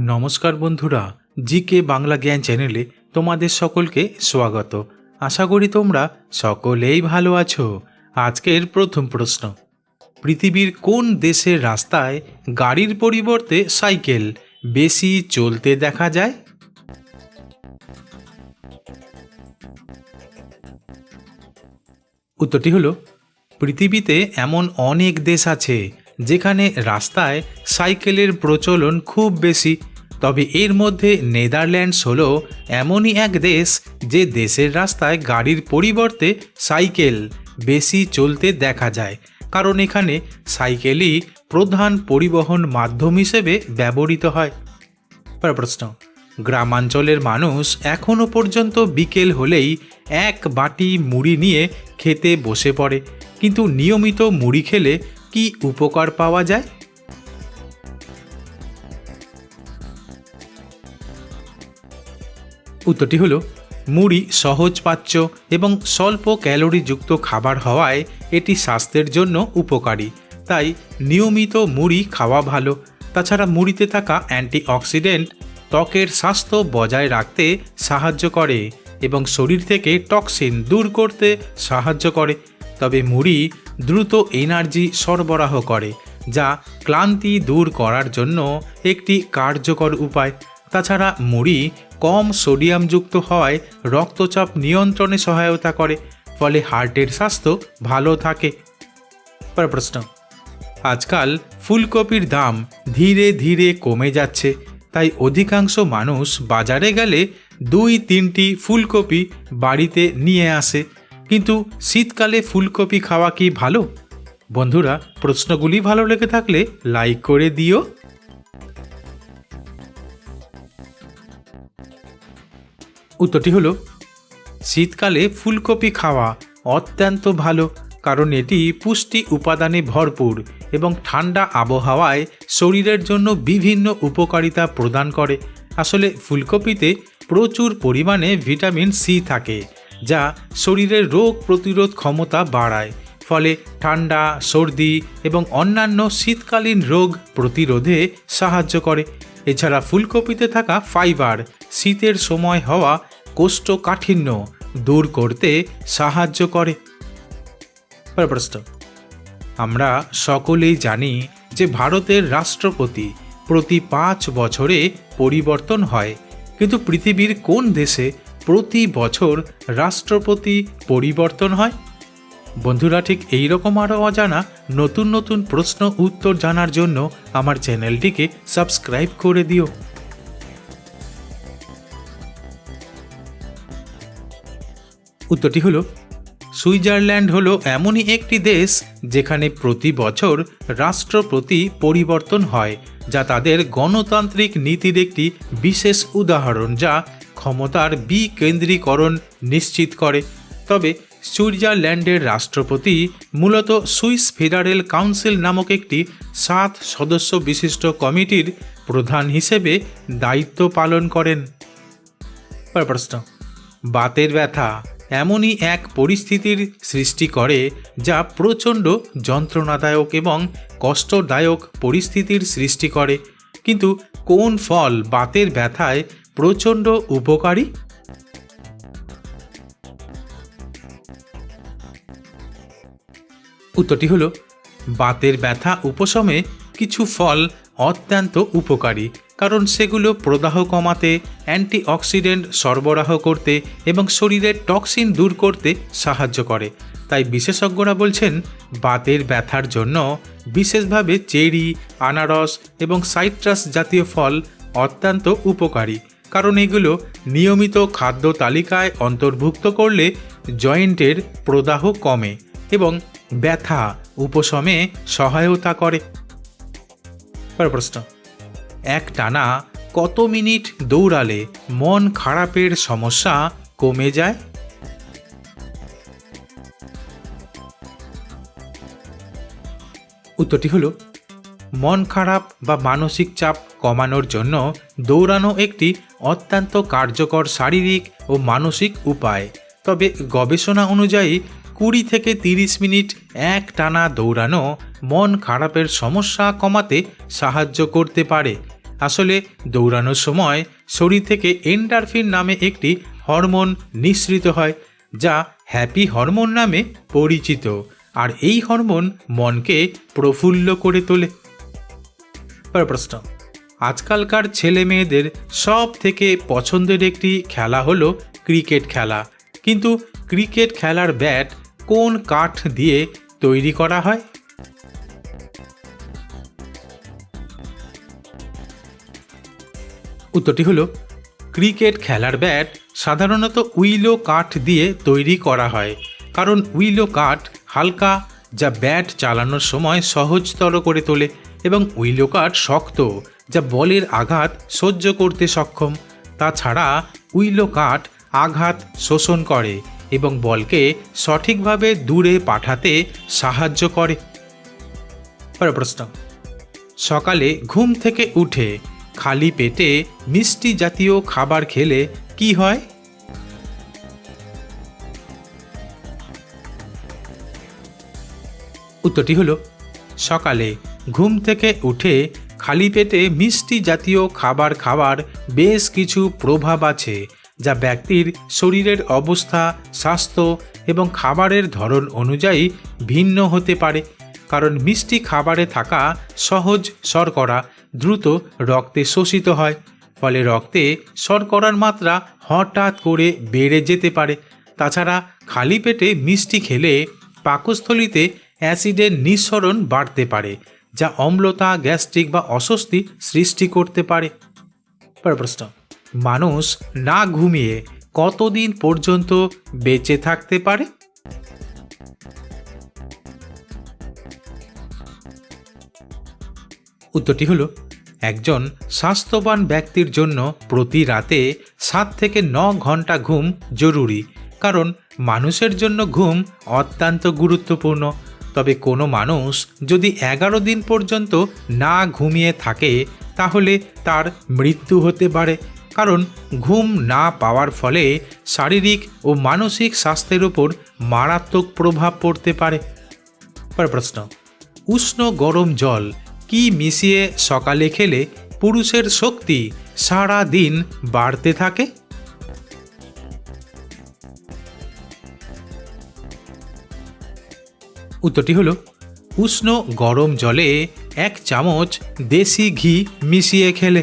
নমস্কার বন্ধুরা জি কে বাংলা জ্ঞান চ্যানেলে তোমাদের সকলকে স্বাগত। আশা করি তোমরা সকলেই ভালো আছো। আজকের প্রথম প্রশ্ন। পৃথিবীর কোন দেশের রাস্তায় গাড়ির পরিবর্তে সাইকেল বেশি চলতে দেখা যায়? উত্তরটি হলো, পৃথিবীতে এমন অনেক দেশ আছে যেখানে রাস্তায় সাইকেলের প্রচলন খুব বেশি তবে এর মধ্যে নেদারল্যান্ডস হলো এমনই এক দেশ যে দেশের রাস্তায় গাড়ির পরিবর্তে সাইকেল বেশি চলতে দেখা যায়, কারণ এখানে সাইকেলই প্রধান পরিবহন মাধ্যম হিসেবে ব্যবহৃত হয়। প্রশ্ন, গ্রামাঞ্চলের মানুষ এখনও পর্যন্ত বিকেল হলেই এক বাটি মুড়ি নিয়ে খেতে বসে পড়ে, কিন্তু নিয়মিত মুড়ি খেলে কি উপকার পাওয়া যায়? উত্তরটি হলো, মুড়ি সহজ পাচ্য এবং স্বল্প ক্যালোরিযুক্ত খাবার হওয়ায় এটি স্বাস্থ্যের জন্য উপকারী। তাই নিয়মিত মুড়ি খাওয়া ভালো। তাছাড়া মুড়িতে থাকা অ্যান্টিঅক্সিডেন্ট ত্বকের স্বাস্থ্য বজায় রাখতে সাহায্য করে এবং শরীর থেকে টক্সিন দূর করতে সাহায্য করে। তবে মুড়ি দ্রুত এনার্জি সরবরাহ করে, যা ক্লান্তি দূর করার জন্য একটি কার্যকর উপায়। তাছাড়া মুড়ি কম সোডিয়ামযুক্ত হওয়ায় রক্তচাপ নিয়ন্ত্রণে সহায়তা করে ফলে হার্টের স্বাস্থ্য ভালো থাকে। প্রশ্ন। আজকাল ফুলকপির দাম ধীরে ধীরে কমে যাচ্ছে তাই অধিকাংশ মানুষ বাজারে গেলে দুই তিনটি ফুলকপি বাড়িতে নিয়ে আসে। কিন্তু শীতকালে ফুলকপি খাওয়া কি ভালো? বন্ধুরা প্রশ্নগুলি ভালো লেগে থাকলে লাইক করে দিও। উত্তরটি হলো, শীতকালে ফুলকপি খাওয়া অত্যন্ত ভালো, কারণ এটি পুষ্টি উপাদানে ভরপুর এবং ঠান্ডা আবহাওয়ায় শরীরের জন্য বিভিন্ন উপকারিতা প্রদান করে। আসলে ফুলকপিতে প্রচুর পরিমাণে ভিটামিন সি থাকে, যা শরীরের রোগ প্রতিরোধ ক্ষমতা বাড়ায়। ফলে ঠান্ডা, সর্দি এবং অন্যান্য শীতকালীন রোগ প্রতিরোধে সাহায্য করে। এছাড়া ফুলকপিতে থাকা ফাইবার শীতের সময় হওয়া কোষ্ঠকাঠিন্য দূর করতে সাহায্য করে। আমরা সকলেই জানি যে ভারতের রাষ্ট্রপতি প্রতি পাঁচ বছরে পরিবর্তন হয়, কিন্তু পৃথিবীর কোন দেশে প্রতি বছর রাষ্ট্রপতি পরিবর্তন হয়? বন্ধুরা, ঠিক এই রকম আরও অজানা নতুন নতুন প্রশ্ন উত্তর জানার জন্য আমার চ্যানেলটিকে সাবস্ক্রাইব করে দিও। উত্তরটি হলো, সুইজারল্যান্ড হলো এমনই একটি দেশ যেখানে প্রতি বছর রাষ্ট্রপতি পরিবর্তন হয়, যা তাদের গণতান্ত্রিক নীতির একটি বিশেষ উদাহরণ যা ক্ষমতার বিকেন্দ্রীকরণ নিশ্চিত করে। তবে সুইজারল্যান্ডের রাষ্ট্রপতি মূলত সুইস ফেডারেল কাউন্সিল নামক একটি সাত সদস্য বিশিষ্ট কমিটির প্রধান হিসেবে দায়িত্ব পালন করেন। প্রশ্ন, বাতের ব্যথা এমনই এক পরিস্থিতির সৃষ্টি করে যা প্রচণ্ড যন্ত্রণাদায়ক এবং কষ্টদায়ক পরিস্থিতির সৃষ্টি করে। কিন্তু কোন ফল বাতের ব্যথায় প্রচণ্ড উপকারী? উত্তরটি হলো, বাতের ব্যথা উপশমে কিছু ফল অত্যন্ত উপকারী। কারণ সেগুলো প্রদাহ কমাতে, অ্যান্টিঅক্সিডেন্ট সরবরাহ করতে এবং শরীরের টক্সিন দূর করতে সাহায্য করে। তাই বিশেষজ্ঞরা বলছেন, বাতের ব্যথার জন্য বিশেষভাবে চেরি, আনারস এবং সাইট্রাস জাতীয় ফল অত্যন্ত উপকারী, কারণ এগুলো নিয়মিত খাদ্য তালিকায় অন্তর্ভুক্ত করলে জয়েন্টের প্রদাহ কমে এবং ব্যথা, উপশমে সহায়তা করে। প্রশ্ন। এক টানা কত মিনিট দৌড়ালে মন খারাপের সমস্যা কমে যায়? উত্তরটি হলো, মন খারাপ বা মানসিক চাপ কমানোর জন্য দৌড়ানো একটি অত্যন্ত কার্যকর শারীরিক ও মানসিক উপায়। তবে গবেষণা অনুযায়ী কুড়ি থেকে তিরিশ মিনিট এক টানা দৌড়ানো মন খারাপের সমস্যা কমাতে সাহায্য করতে পারে। আসলে দৌড়ানোর সময় শরীর থেকে এন্ডারফিন নামে একটি হরমোন নিঃসৃত হয়, যা হ্যাপি হরমোন নামে পরিচিত, আর এই হরমোন মনকে প্রফুল্ল করে তোলে। প্রশ্ন। আজকালকার ছেলে মেয়েদের সব থেকে পছন্দের একটি খেলা হলো ক্রিকেট খেলা। কিন্তু ক্রিকেট খেলার ব্যাট কোন কাঠ দিয়ে তৈরি করা হয়? উত্তরটি হলো, ক্রিকেট খেলার ব্যাট সাধারণত উইলো কাঠ দিয়ে তৈরি করা হয়, কারণ উইলো কাঠ হালকা যা ব্যাট চালানোর সময় সহজতর করে তোলে এবং উইলো কাঠ শক্ত যা বলের আঘাত সহ্য করতে সক্ষম। তাছাড়া উইলো কাঠ আঘাত শোষণ করে এবং বলকে সঠিকভাবে দূরে পাঠাতে সাহায্য করে। প্রশ্ন। সকালে ঘুম থেকে উঠে খালি পেটে মিষ্টি জাতীয় খাবার খেলে কি হয়? উত্তরটি হলো, সকালে ঘুম থেকে উঠে খালি পেটে মিষ্টি জাতীয় খাবার খাওয়ার বেশ কিছু প্রভাব আছে। যা ব্যক্তির শরীরের অবস্থা, স্বাস্থ্য এবং খাবারের ধরন অনুযায়ী ভিন্ন হতে পারে, কারণ মিষ্টি খাবারে থাকা সহজ শর্করা দ্রুত রক্তে শোষিত হয়, ফলে রক্তে শর্করার মাত্রা হঠাৎ করে বেড়ে যেতে পারে। তাছাড়া খালি পেটে মিষ্টি খেলে পাকস্থলিতে অ্যাসিডের নিঃসরণ বাড়তে পারে, যা অম্লতা, গ্যাস্ট্রিক বা অস্বস্তি সৃষ্টি করতে পারে। প্রশ্ন। মানুষ না ঘুমিয়ে কতদিন পর্যন্ত বেঁচে থাকতে পারে? উত্তরটি হলো, একজন স্বাস্থ্যবান ব্যক্তির জন্য প্রতি রাতে সাত থেকে ন ঘণ্টা ঘুম জরুরি, কারণ মানুষের জন্য ঘুম অত্যন্ত গুরুত্বপূর্ণ। তবে কোনো মানুষ যদি এগারো দিন পর্যন্ত না ঘুমিয়ে থাকে, তাহলে তার মৃত্যু হতে পারে। কারণ ঘুম না পাওয়ার ফলে শারীরিক ও মানসিক স্বাস্থ্যের ওপর মারাত্মক প্রভাব পড়তে পারে। প্রশ্ন, উষ্ণ গরম জল কি মিশিয়ে সকালে খেলে পুরুষের শক্তি সারা দিন বাড়তে থাকে? উত্তরটি হলো, উষ্ণ গরম জলে এক চামচ দেশি ঘি মিশিয়ে খেলে।